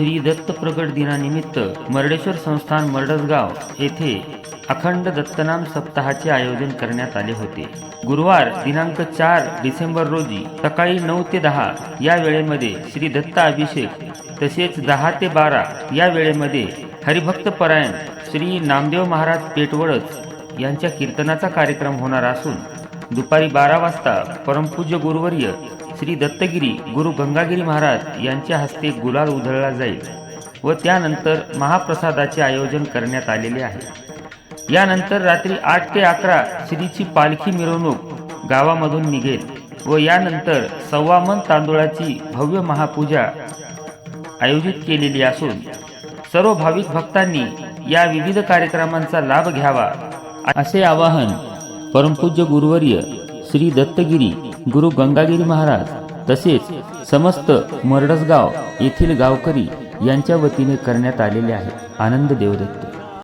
श्री दत्त प्रगट दिनानिमित्त मर्डेश्वर संस्थान मर्डसगाव येथे अखंड दत्तनाम सप्ताहाचे आयोजन करण्यात आले होते. गुरुवार दिनांक चार डिसेंबर रोजी सकाळी नऊ ते दहा या वेळेमध्ये श्री दत्त अभिषेक तसेच दहा ते बारा या वेळेमध्ये हरिभक्त परायण श्री नामदेव महाराज पेटवळच यांच्या कीर्तनाचा कार्यक्रम होणार असून दुपारी बारा वाजता परमपूज्य गुरुवर्य श्री दत्तगिरी गुरु गंगागिरी महाराज यांच्या हस्ते गुलाल उधळला जाईल व त्यानंतर महाप्रसादाचे आयोजन करण्यात आलेले आहे. यानंतर रात्री आठ ते अकरा श्रीची पालखी मिरवणूक गावामधून निघेल व यानंतर सव्वामन तांदुळाची भव्य महापूजा आयोजित केलेली असून सर्व भाविक भक्तांनी या विविध कार्यक्रमांचा लाभ घ्यावा असे आवाहन परमपूज्य गुरुवर्य श्री दत्तगिरी गुरु गंगागिरी महाराज तसेच समस्त मरडसगाव येथील गावकरी यांच्या वतीने करण्यात आलेले आहे. आनंद देवदत्त.